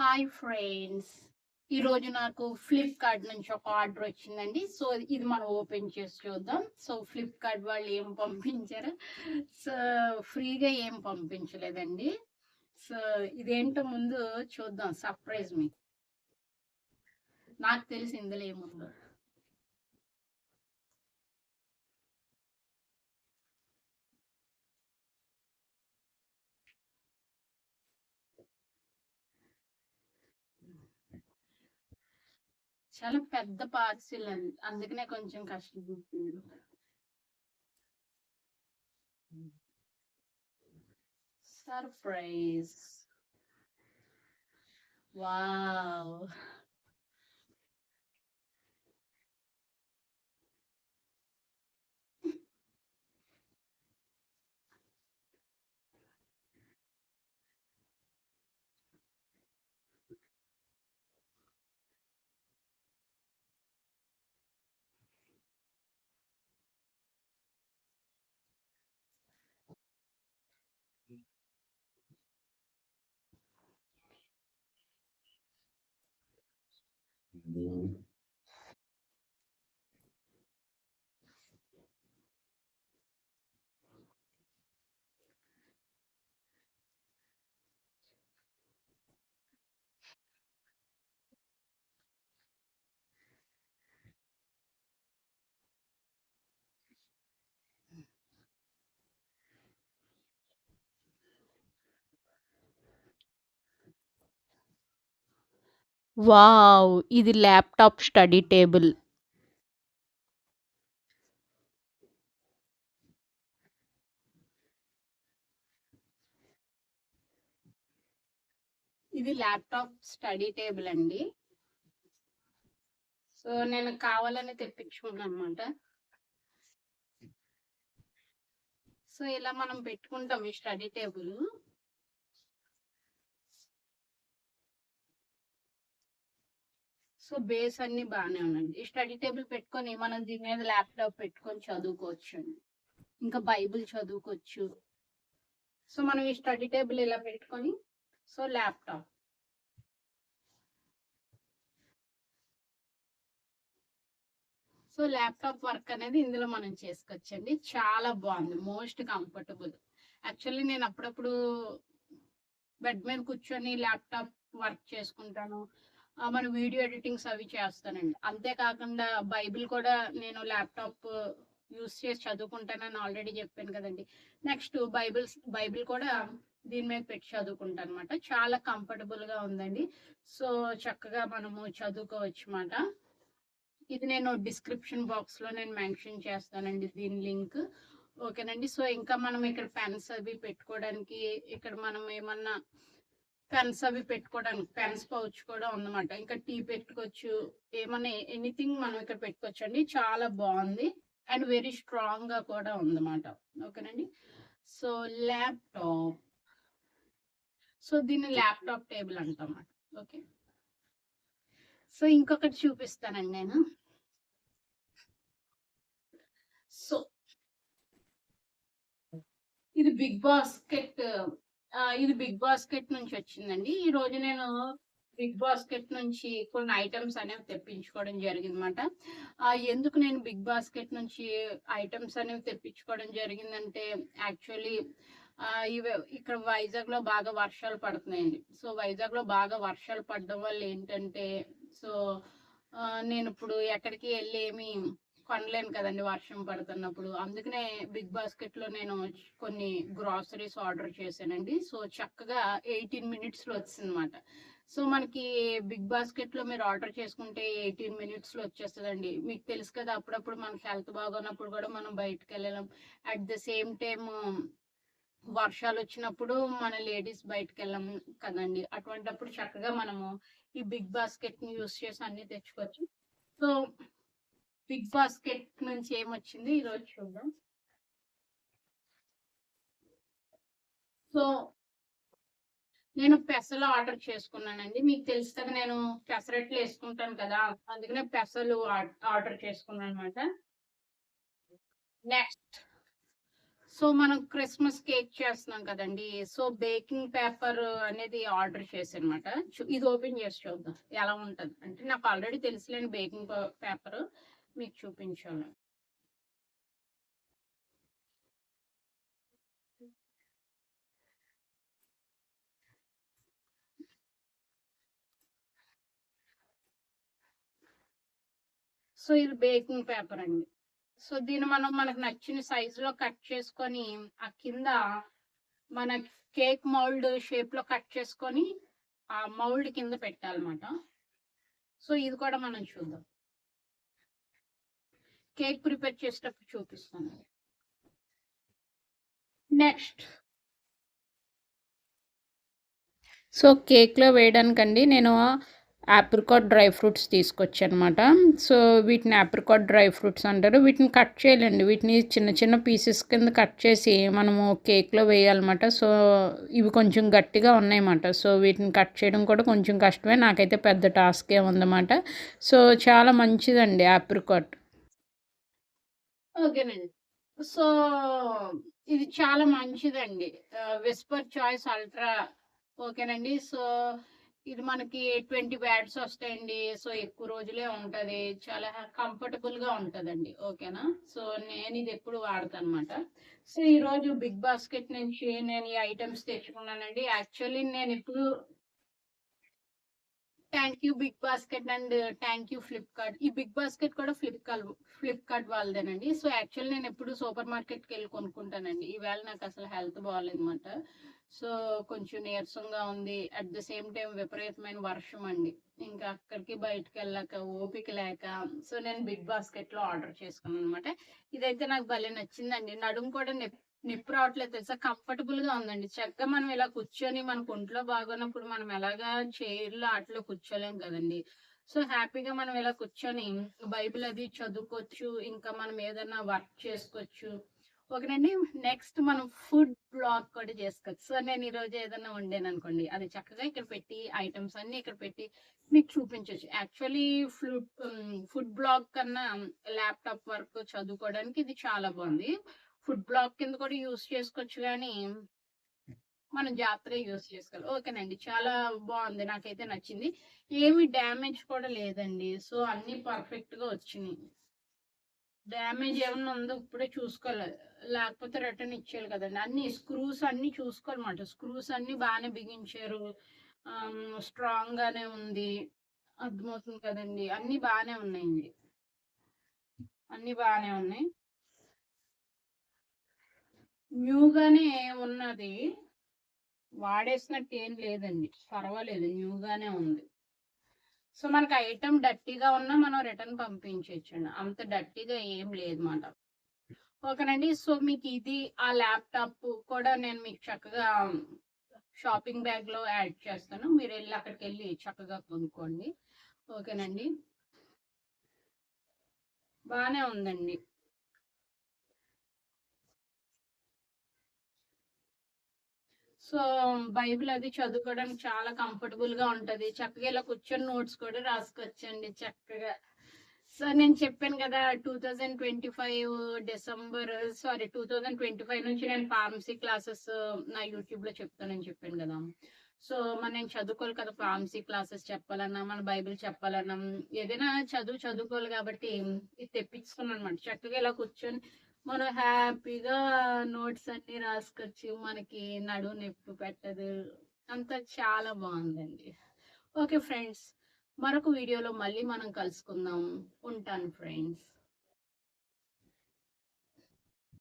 Hi friends ఈరోజు నాకు Flipkart నుంచి ఒక ఆర్డర్ వచ్చిందండి. సో ఇది మనం ఓపెన్ చేసి చూద్దాం. సో ఫ్లిప్కార్ట్ వాళ్ళు ఏం పంపించారు? సో ఫ్రీగా ఏం పంపించలేదండి. సో ఇదేంటో ముందు చూద్దాం. సర్ప్రైజ్ మీ నాకు తెలిసి ఇందులో ఏముందో. చాలా పెద్ద పార్సిల్ అండి అందుకనే కొంచెం కష్టపడుతుంది సర్ప్రైజ్ వావ్ one. వావ్! ఇది ల్యాప్‌టాప్ స్టడీ టేబుల్. ఇది ల్యాప్టాప్ స్టడీ టేబుల్ అండి సో నేను కావాలని తెప్పించుకున్నాను అనమాట సో ఇలా మనం పెట్టుకుంటాం ఈ స్టడీ టేబుల్ సో బేస్ అన్ని బాగానే ఉందండి. ఈ స్టడీ టేబుల్ పెట్టుకొని మనం దీని మీద ల్యాప్టాప్ పెట్టుకొని చదువుకోవచ్చు అండి ఇంకా బైబిల్ చదువుకోవచ్చు. సో మనం ఈ స్టడీ టేబుల్ ఇలా పెట్టుకొని so laptop. So laptop work అనేది ఇందులో మనం చేసుకోవచ్చండి. చాలా బాగుంది. Most comfortable. యాక్చువల్లీ నేను అప్పుడప్పుడు బెడ్ మీద కూర్చొని ల్యాప్టాప్ వర్క్ చేసుకుంటాను. మన వీడియో ఎడిటింగ్స్ అవి చేస్తానండి. అంతేకాకుండా బైబిల్ కూడా నేను ల్యాప్టాప్ యూస్ చేసి చదువుకుంటానని ఆల్రెడీ చెప్పాను కదండి. నెక్స్ట్ బైబిల్స్ బైబిల్ కూడా దీని మీద పెట్టి చదువుకుంటాను అనమాట చాలా కంఫర్టబుల్గా ఉందండి. సో చక్కగా మనము చదువుకోవచ్చు అనమాట ఇది నేను డిస్క్రిప్షన్ బాక్స్లో నేను మెన్షన్ చేస్తానండి దీని లింక్. ఓకేనండి. సో ఇంకా మనం ఇక్కడ పెన్స్ అవి పెట్టుకోవడానికి ఇక్కడ మనం ఏమన్నా పెన్స్ అవి పెట్టుకోవడానికి పెన్స్ పౌచ్ కూడా ఉందన్నమాట. ఇంకా టీ పెట్టుకోవచ్చు ఏమన్నా ఎనీథింగ్ మనం ఇక్కడ పెట్టుకోవచ్చు అండి చాలా బాగుంది. అండ్ వెరీ స్ట్రాంగ్గా కూడా ఉందన్నమాట. ఓకేనండి? So laptop. సో దీన్ని ల్యాప్టాప్ టేబుల్ అంటాం ఓకే? సో ఇంకొకటి చూపిస్తానండి నేను. సో ఇది బిగ్ బాస్కెట్ ఇది బిగ్ బాస్కెట్ నుంచి వచ్చిందండి. ఈ రోజు నేను బిగ్ బాస్కెట్ నుంచి కొన్ని ఐటమ్స్ అనేవి తెప్పించుకోవడం జరిగిందన్నమాట. ఎందుకు నేను బిగ్ బాస్కెట్ నుంచి ఐటమ్స్ అనేవి తెప్పించుకోవడం జరిగిందంటే యాక్చువల్లీ ఇవి ఇక్కడ వైజాగ్లో బాగా వర్షాలు పడుతున్నాయండి. సో వైజాగ్లో బాగా వర్షాలు పడడం వల్ల ఏంటంటే సో నేను ఇప్పుడు ఎక్కడికి వెళ్ళి ఏమి కొనలేను కదండి వర్షం పడుతున్నప్పుడు. అందుకనే బిగ్ బాస్కెట్లో నేను కొన్ని గ్రాసరీస్ ఆర్డర్ చేశానండి. సో చక్కగా ఎయిటీన్ మినిట్స్లో వచ్చిందన్నమాట. సో మనకి బిగ్ బాస్కెట్లో మీరు ఆర్డర్ చేసుకుంటే ఎయిటీన్ మినిట్స్లో వచ్చేస్తుందండి. మీకు తెలుసు కదా అప్పుడప్పుడు మనకి హెల్త్ బాగున్నప్పుడు కూడా మనం బయటకు వెళ్ళలేం. అట్ ద సేమ్ టైం వర్షాలు వచ్చినప్పుడు మన లేడీస్ బయటకు వెళ్ళం కదండి. అటువంటప్పుడు చక్కగా మనము ఈ బిగ్ బాస్కెట్ని యూస్ చేసి అన్ని తెచ్చుకోవచ్చు. సో బిగ్ బాస్కెట్ నుంచి ఏమొచ్చింది? ఈరోజు చూద్దాం. సో నేను పెసలు ఆర్డర్ చేసుకున్నానండి. మీకు తెలుసు కదా నేను పెసరట్లు వేసుకుంటాను కదా అందుకనే పెసలు ఆర్డర్ చేసుకున్నాను అనమాట నెక్స్ట్. సో మనం క్రిస్మస్ కేక్ చేస్తున్నాం కదండి. సో బేకింగ్ పేపర్ అనేది ఆర్డర్ చేశానమాట. ఇది ఓపెన్ చేసి చూద్దాం. ఎలా ఉంటుంది? అంటే నాకు ఆల్రెడీ తెలుసులేని బేకింగ్ పేపర్. మీకు చూపించాను. సో ఇది బేకింగ్ పేపర్ అండి. సో దీన్ని మనం మనకు నచ్చిన సైజులో కట్ చేసుకొని ఆ కింద మన కేక్ మౌల్డ్ షేప్లో కట్ చేసుకొని ఆ మౌల్డ్ కింద పెట్టాలన్నమాట. సో ఇది కూడా మనం చూద్దాం. కేక్ ప్రిపేర్ చేసేటప్పుడు చూపిస్తాను. నెక్స్ట్. సో కేక్లో వేయడానికండి నేను యాప్రికాట్ డ్రై ఫ్రూట్స్ తీసుకొచ్చానమాట. సో వీటిని యాప్రికాట్ డ్రై ఫ్రూట్స్ అంటారు. వీటిని కట్ చేయాలండి. వీటిని చిన్న చిన్న పీసెస్ కింద కట్ చేసి మనము కేక్లో వేయాలన్నమాట. సో ఇవి కొంచెం గట్టిగా ఉన్నాయన్నమాట. సో వీటిని కట్ చేయడం కూడా కొంచెం కష్టమే. నాకైతే పెద్ద టాస్కే ఉందన్నమాట. సో చాలా మంచిదండి యాప్రికాట్ ఓకేనండి. సో ఇది చాలా మంచిదండి. విస్పర్ చాయిస్ అల్ట్రా ఓకేనండి. సో ఇది మనకి ట్వంటీ బ్యాట్స్ వస్తాయండి. సో ఎక్కువ రోజులే ఉంటది. చాలా కంఫర్టబుల్గా ఓకేనా? సో నేను ఇది ఎప్పుడు వాడతాను అనమాట సో ఈ రోజు బిగ్ బాస్కెట్ నుంచి నేను ఈ ఐటమ్స్ తెచ్చుకున్నానండి. యాక్చువల్లీ నేను ఇప్పుడు thank you big basket and thank you Flipkart ఈ బిగ్ బాస్కెట్ కూడా ఫ్లిప్కార్ట్ ఫ్లిప్కార్ట్ వాళ్ళదేనండి. సో యాక్చువల్ నేను ఎప్పుడు సూపర్ మార్కెట్కి వెళ్ళి కొనుక్కుంటానండి. ఈవేళ నాకు అసలు హెల్త్ బాగాలేదన్నమాట సో కొంచెం నీరసంగా ఉంది. అట్ ద సేమ్ టైం విపరీతమైన వర్షం అండి. ఇంకా అక్కడికి బయటకు వెళ్ళాక ఓపిక లేక సో నేను బిగ్ బాస్కెట్లో ఆర్డర్ చేసుకున్నాను అనమాట ఇదైతే నాకు భలే నచ్చిందండి. నడుము కూడా నొప్పి నిప్పు రావట్లేదు తెలుసా? కంఫర్టబుల్గా ఉందండి. చక్కగా మనం ఇలా కూర్చొని మనకు ఒంట్లో బాగున్నప్పుడు మనం ఎలాగా చైర్లో ఆటలో కూర్చోలేం కదండి. సో హ్యాపీగా మనం ఇలా కూర్చొని బైబిల్ అది చదువుకోవచ్చు ఇంకా మనం ఏదైనా వర్క్ చేసుకోవచ్చు. ఒకనండి నెక్స్ట్ మనం ఫుడ్ బ్లాగ్ కూడా చేసుకోవచ్చు. సో నేను ఈ రోజు ఏదైనా వండాను అనుకోండి అది చక్కగా ఇక్కడ పెట్టి ఐటమ్స్ అన్ని ఇక్కడ పెట్టి మీకు చూపించవచ్చు యాక్చువల్లీ ఫుడ్ ఫుడ్ బ్లాగ్ కన్నా ల్యాప్టాప్ వర్క్ చదువుకోవడానికి ఇది చాలా బాగుంది. ఫుడ్ బ్లాక్ కింద కూడా యూస్ చేసుకోవచ్చు కానీ మనం జాగ్రత్తగా యూస్ చేసుకోవాలి. ఓకేనండి చాలా బాగుంది నాకైతే నచ్చింది. ఏమి డ్యామేజ్ కూడా లేదండి సో అన్ని పర్ఫెక్ట్గా వచ్చినాయి. డ్యామేజ్ ఏమన్నా ఉందో ఇప్పుడే చూసుకోవాలి లేకపోతే రిటర్న్ ఇచ్చేయాలి కదండి. అన్ని స్క్రూస్ అన్ని చూసుకోవాలన్నమాట. స్క్రూస్ అన్ని బాగానే బిగించారు. స్ట్రాంగ్ గానే ఉంది అర్థమవుతుంది కదండి. అన్ని బాగానే ఉన్నాయండి. అన్ని బాగానే ఉన్నాయి. న్యూగానే ఉన్నది. వాడేసినట్టు ఏం లేదండి. పర్వాలేదు న్యూగానే ఉంది. సో మనకి ఐటమ్ డర్టీగా ఉన్నా మనం రిటర్న్ పంపించండి అంత డర్టీగా ఏం లేదు మాట. ఓకేనండి. సో మీకు ఇది ఆ ల్యాప్టాప్ కూడా నేను మీకు చక్కగా షాపింగ్ బ్యాగ్లో యాడ్ చేస్తాను. మీరు వెళ్ళి అక్కడికి వెళ్ళి చక్కగా కొనుక్కోండి. ఓకేనండి. బాగానే ఉందండి. సో బైబిల్ అది చదువుకోవడానికి చాలా కంఫర్టబుల్గా ఉంటది. చక్కగా ఇలా కూర్చొని నోట్స్ కూడా రాసుకోవచ్చండి చక్కగా. సో నేను చెప్పాను కదా two thousand twenty five December sorry two thousand twenty five నుంచి నేను ఫార్మసీ క్లాసెస్ నా యూట్యూబ్లో చెప్తానని చెప్పాను కదా. సో మన నేను చదువుకోవాలి కదా ఫార్మసీ క్లాసెస్ చెప్పాలన్నా మన బైబిల్ చెప్పాలన్నా ఏదైనా చదువు చదువుకోవాలి కాబట్టి ఇది తెప్పించుకున్నాను అనమాట చక్కగా ఇలా కూర్చొని మనం హ్యాపీగా నోట్స్ అన్ని రాసుకొచ్చి మనకి నడువు నొప్పి పెట్టదు. అంతా చాలా బాగుందండి. ఓకే ఫ్రెండ్స్ మరొక వీడియోలో మళ్ళీ మనం కలుసుకుందాం. ఉంటాను ఫ్రెండ్స్.